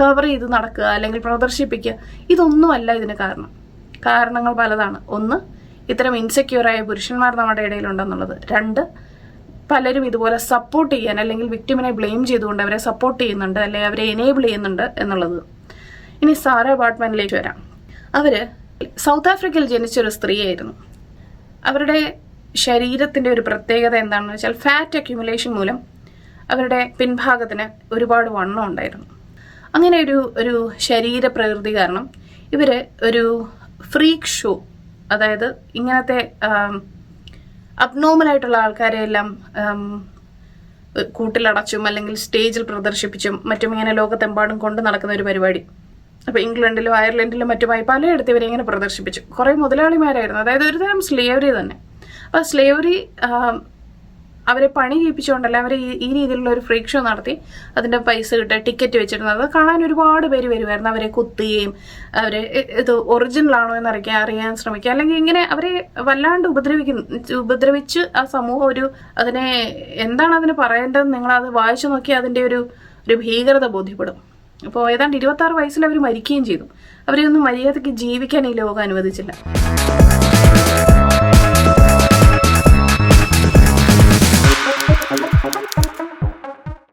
Cover ചെയ്ത് നടക്കുക അല്ലെങ്കിൽ പ്രദർശിപ്പിക്കുക ഇതൊന്നുമല്ല ഇതിന് കാരണം. കാരണങ്ങൾ പലതാണ്. ഒന്ന് ഇത്തരം ഇൻസെക്യൂറായ പുരുഷന്മാർ നമ്മുടെ ഇടയിലുണ്ടെന്നുള്ളത്. രണ്ട് പലരും ഇതുപോലെ സപ്പോർട്ട് ചെയ്യാൻ അല്ലെങ്കിൽ വിക്ടിമിനെ ബ്ലെയിം ചെയ്തുകൊണ്ട് അവരെ സപ്പോർട്ട് ചെയ്യുന്നുണ്ട് അല്ലെങ്കിൽ അവരെ എനേബിൾ ചെയ്യുന്നുണ്ട് എന്നുള്ളത്. ഇനി സാറ ബാട്ട്മാനിലേക്ക് വരാം. അവർ സൗത്ത് ആഫ്രിക്കയിൽ ജനിച്ചൊരു സ്ത്രീയായിരുന്നു. അവരുടെ ശരീരത്തിന്റെ ഒരു പ്രത്യേകത എന്താണെന്ന് വെച്ചാൽ ഫാറ്റ് അക്യുമുലേഷൻ മൂലം അവരുടെ പിൻഭാഗത്തിന് ഒരുപാട് വണ്ണം ഉണ്ടായിരുന്നു. അങ്ങനെ ഒരു ഒരു ശരീരപ്രകൃതി കാരണം ഇവർ ഒരു ഫ്രീക്ക് ഷോ അതായത് ഇങ്ങനത്തെ അബ്നോർമൽ ആയിട്ടുള്ള ആൾക്കാരെ എല്ലാം കൂട്ടിലടച്ചും അല്ലെങ്കിൽ സ്റ്റേജിൽ പ്രദർശിപ്പിച്ചും മറ്റും ഇങ്ങനെ ലോകത്തെമ്പാടും കൊണ്ട് നടക്കുന്ന ഒരു പരിപാടി. അപ്പോൾ ഇംഗ്ലണ്ടിലും അയർലൻഡിലും മറ്റുമായി പലയിടത്തും ഇവരെ ഇങ്ങനെ പ്രദർശിപ്പിച്ചു. കുറേ മുതലാളിമാരായിരുന്നു. അതായത് ഒരുതരം സ്ലേവറി തന്നെ. അപ്പോൾ സ്ലേവറി അവരെ പണി ചെയ്യിപ്പിച്ചുകൊണ്ടല്ല അവരെ ഈ രീതിയിലുള്ള ഒരു ഫ്രീക്ക് ഷോ നടത്തി അതിന്റെ പൈസ കിട്ടുക ടിക്കറ്റ് വെച്ചിരുന്നത്. അത് കാണാൻ ഒരുപാട് പേര് വരുമായിരുന്നു അവരെ കുത്തുകയും അവരെ ഇത് ഒറിജിനൽ ആണോ എന്ന് അറിയാൻ അറിയാൻ ശ്രമിക്കുക. അല്ലെങ്കിൽ ഇങ്ങനെ അവരെ വല്ലാണ്ട് ഉപദ്രവിക്കുന്നു ഉപദ്രവിച്ച് ആ സമൂഹം ഒരു അതിനെ എന്താണ് അതിന് നിങ്ങൾ അത് വായിച്ചു നോക്കി അതിന്റെ ഒരു ഒരു ഭീകരത ബോധ്യപ്പെടും. അപ്പോൾ ഏതാണ്ട് ഇരുപത്തി ആറ് വയസ്സിൽ അവർ മരിക്കുകയും ചെയ്തു. അവരെയൊന്നും മര്യാദയ്ക്ക് ജീവിക്കാൻ ഈ ലോകം അനുവദിച്ചില്ല.